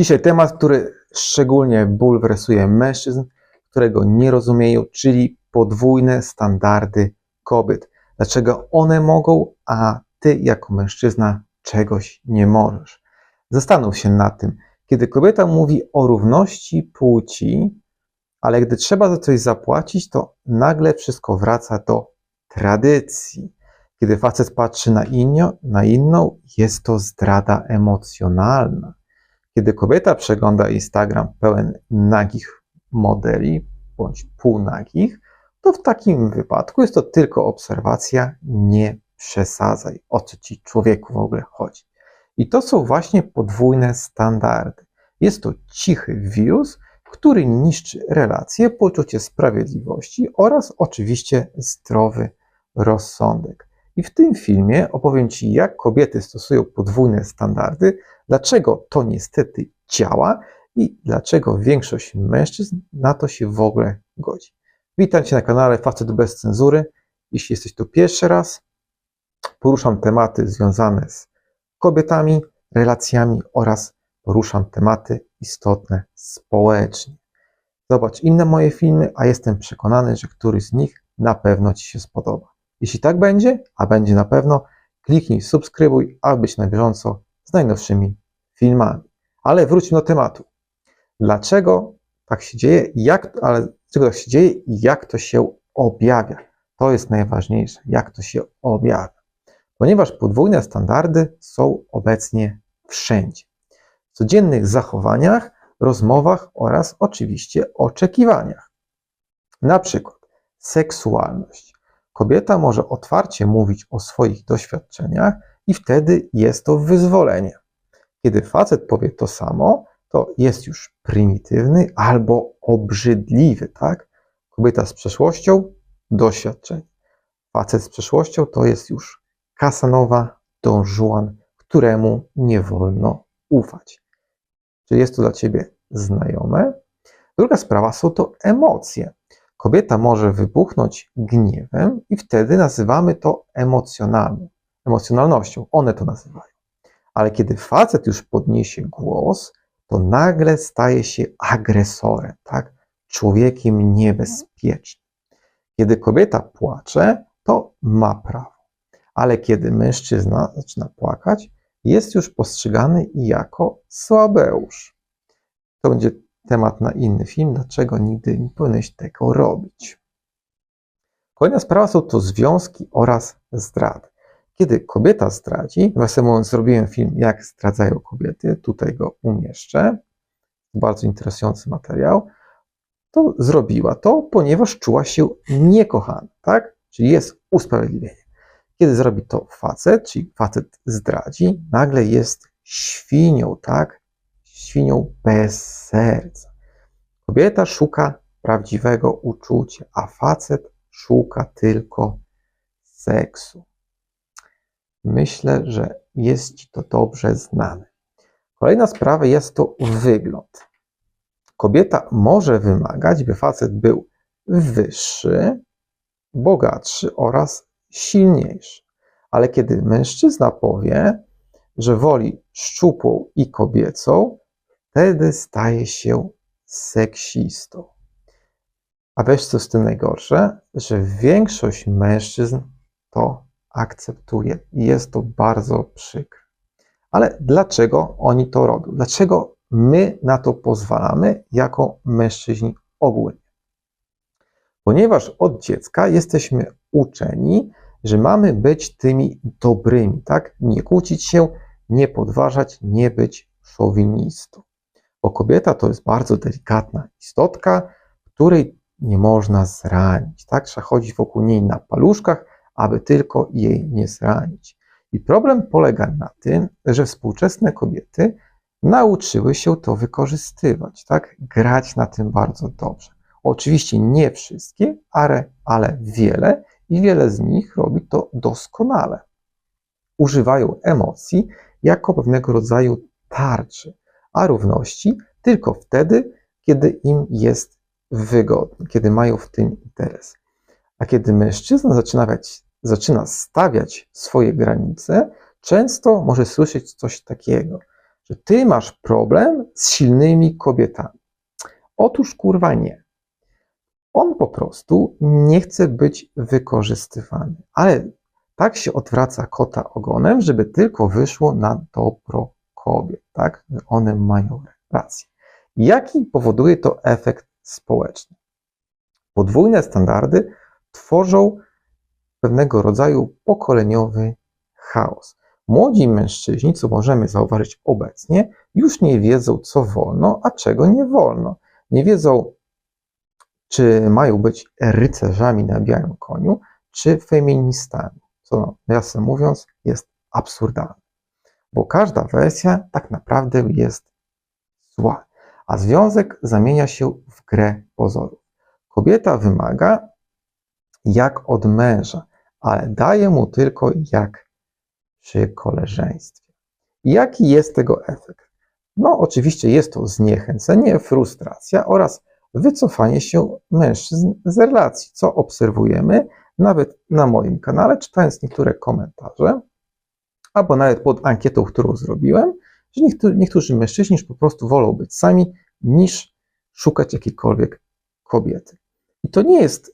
Dzisiaj temat, który szczególnie bulwersuje mężczyzn, którego nie rozumieją, czyli podwójne standardy kobiet. Dlaczego one mogą, a ty jako mężczyzna czegoś nie możesz? Zastanów się nad tym. Kiedy kobieta mówi o równości płci, ale gdy trzeba za coś zapłacić, to nagle wszystko wraca do tradycji. Kiedy facet patrzy na, inio, na inną, jest to zdrada emocjonalna. Kiedy kobieta przegląda Instagram pełen nagich modeli bądź półnagich, to w takim wypadku jest to tylko obserwacja, nie przesadzaj, o co ci człowieku w ogóle chodzi. I to są właśnie podwójne standardy. Jest to cichy wirus, który niszczy relacje, poczucie sprawiedliwości oraz oczywiście zdrowy rozsądek. I w tym filmie opowiem Ci, jak kobiety stosują podwójne standardy, dlaczego to niestety działa i dlaczego większość mężczyzn na to się w ogóle godzi. Witam Cię na kanale Facet bez cenzury. Jeśli jesteś tu pierwszy raz, poruszam tematy związane z kobietami, relacjami oraz poruszam tematy istotne społecznie. Zobacz inne moje filmy, a jestem przekonany, że któryś z nich na pewno Ci się spodoba. Jeśli tak będzie, a będzie na pewno, kliknij subskrybuj, aby być na bieżąco z najnowszymi filmami. Ale wróćmy do tematu. Dlaczego tak się dzieje, jak, ale tak się dzieje i jak to się objawia? To jest najważniejsze, jak to się objawia. Ponieważ podwójne standardy są obecnie wszędzie. W codziennych zachowaniach, rozmowach oraz oczywiście oczekiwaniach. Na przykład seksualność. Kobieta może otwarcie mówić o swoich doświadczeniach i wtedy jest to wyzwolenie. Kiedy facet powie to samo, to jest już prymitywny albo obrzydliwy, tak? Kobieta z przeszłością doświadczeń. Facet z przeszłością to jest już Kasanowa, Don Juan, któremu nie wolno ufać. Czy jest to dla ciebie znajome? Druga sprawa są to emocje. Kobieta może wybuchnąć gniewem i wtedy nazywamy to emocjonalną, emocjonalnością. One to nazywają. Ale kiedy facet już podniesie głos, to nagle staje się agresorem, tak? Człowiekiem niebezpiecznym. Kiedy kobieta płacze, to ma prawo. Ale kiedy mężczyzna zaczyna płakać, jest już postrzegany jako słabeusz. To będzie temat na inny film, dlaczego nigdy nie powinieneś tego robić. Kolejna sprawa są to związki oraz zdrady. Kiedy kobieta zdradzi, nawiasem mówiąc, zrobiłem film, jak zdradzają kobiety, tutaj go umieszczę, bardzo interesujący materiał, to zrobiła to, ponieważ czuła się niekochana, tak? Czyli jest usprawiedliwienie. Kiedy zrobi to facet, czyli facet zdradzi, nagle jest świnią, tak? Świnią bez serca. Kobieta szuka prawdziwego uczucia, a facet szuka tylko seksu. Myślę, że jest Ci to dobrze znane. Kolejna sprawa jest to wygląd. Kobieta może wymagać, by facet był wyższy, bogatszy oraz silniejszy. Ale kiedy mężczyzna powie, że woli szczupłą i kobiecą, wtedy staje się seksistą. A wiesz, co jest tym najgorsze? Że większość mężczyzn to akceptuje i jest to bardzo przykre. Ale dlaczego oni to robią? Dlaczego my na to pozwalamy jako mężczyźni ogólnie? Ponieważ od dziecka jesteśmy uczeni, że mamy być tymi dobrymi, tak? Nie kłócić się, nie podważać, nie być szowinistą bo kobieta to jest bardzo delikatna istotka, której nie można zranić. Tak? Trzeba chodzić wokół niej na paluszkach, aby tylko jej nie zranić. I problem polega na tym, że współczesne kobiety nauczyły się to wykorzystywać, tak? grać na tym bardzo dobrze. Oczywiście nie wszystkie, ale, ale wiele i wiele z nich robi to doskonale. Używają emocji jako pewnego rodzaju tarczy a równości tylko wtedy, kiedy im jest wygodnie, kiedy mają w tym interes. A kiedy mężczyzna zaczyna, stawiać swoje granice, często może słyszeć coś takiego, że ty masz problem z silnymi kobietami. Otóż kurwa nie. On po prostu nie chce być wykorzystywany. Ale tak się odwraca kota ogonem, żeby tylko wyszło na dobro kobiet, tak? One mają rację. Jaki powoduje to efekt społeczny? Podwójne standardy tworzą pewnego rodzaju pokoleniowy chaos. Młodzi mężczyźni, co możemy zauważyć obecnie, już nie wiedzą, co wolno, a czego nie wolno. Nie wiedzą, czy mają być rycerzami na białym koniu, czy feministami, co no, nawiasem mówiąc jest absurdalne. Bo każda wersja tak naprawdę jest zła, a związek zamienia się w grę pozorów. Kobieta wymaga jak od męża, ale daje mu tylko jak przy koleżeństwie. Jaki jest tego efekt? No, oczywiście jest to zniechęcenie, frustracja oraz wycofanie się mężczyzn z relacji, co obserwujemy nawet na moim kanale, czytając niektóre komentarze, albo nawet pod ankietą, którą zrobiłem, że niektórzy, mężczyźni po prostu wolą być sami, niż szukać jakiejkolwiek kobiety. I to nie jest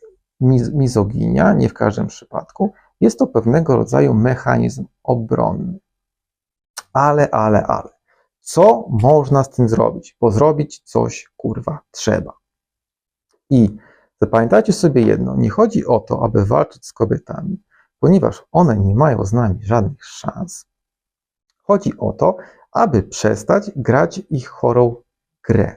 mizoginia, nie w każdym przypadku, jest to pewnego rodzaju mechanizm obronny. Ale, ale, ale. Co można z tym zrobić? Bo zrobić coś, kurwa, trzeba. I zapamiętajcie sobie jedno: nie chodzi o to, aby walczyć z kobietami, ponieważ one nie mają z nami żadnych szans. Chodzi o to, aby przestać grać ich chorą grę.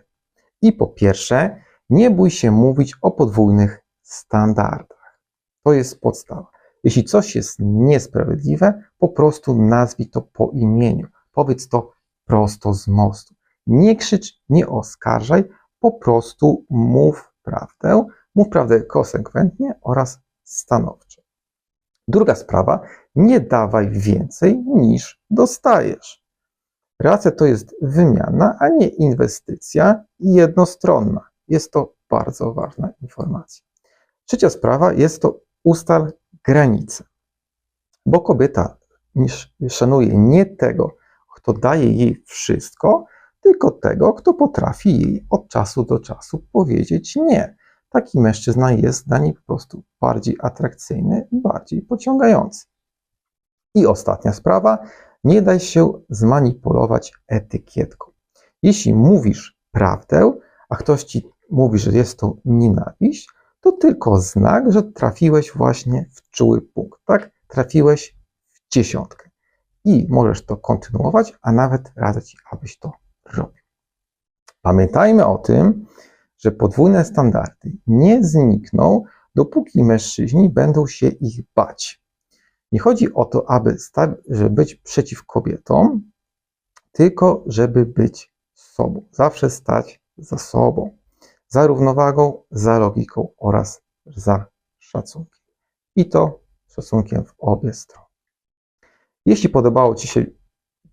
I po pierwsze, nie bój się mówić o podwójnych standardach. To jest podstawa. Jeśli coś jest niesprawiedliwe, po prostu nazwij to po imieniu. Powiedz to prosto z mostu. Nie krzycz, nie oskarżaj, po prostu mów prawdę, mów prawdę konsekwentnie oraz stanowczo. Druga sprawa, nie dawaj więcej niż dostajesz. Relacja to jest wymiana, a nie inwestycja jednostronna. Jest to bardzo ważna informacja. Trzecia sprawa jest to ustal granice. Bo kobieta szanuje nie tego, kto daje jej wszystko, tylko tego, kto potrafi jej od czasu do czasu powiedzieć nie. Taki mężczyzna jest dla niej po prostu bardziej atrakcyjny, bardziej pociągający. I ostatnia sprawa, nie daj się zmanipulować etykietką. Jeśli mówisz prawdę, a ktoś ci mówi, że jest to nienawiść, to tylko znak, że trafiłeś właśnie w czuły punkt, tak? Trafiłeś w dziesiątkę. I możesz to kontynuować, a nawet radzę Ci, abyś to robił. Pamiętajmy o tym, że podwójne standardy nie znikną, dopóki mężczyźni będą się ich bać. Nie chodzi o to, aby żeby być przeciw kobietom, tylko żeby być sobą. Zawsze stać za sobą za równowagą, za logiką oraz za szacunkiem. I to szacunkiem w obie strony. Jeśli podobało Ci się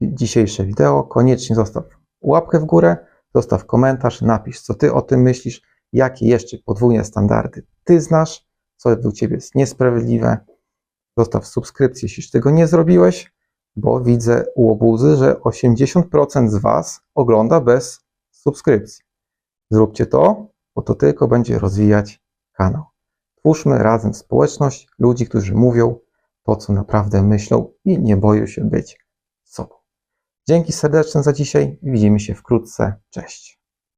dzisiejsze wideo, koniecznie zostaw łapkę w górę, zostaw komentarz, napisz, co Ty o tym myślisz, jakie jeszcze podwójne standardy Ty znasz, co według Ciebie jest niesprawiedliwe. Zostaw subskrypcję, jeśli tego nie zrobiłeś, bo widzę u obuzy, że 80% z Was ogląda bez subskrypcji. Zróbcie to, bo to tylko będzie rozwijać kanał. Twórzmy razem społeczność ludzi, którzy mówią to, co naprawdę myślą i nie boją się być. Dzięki serdeczne za dzisiaj. Widzimy się wkrótce. Cześć.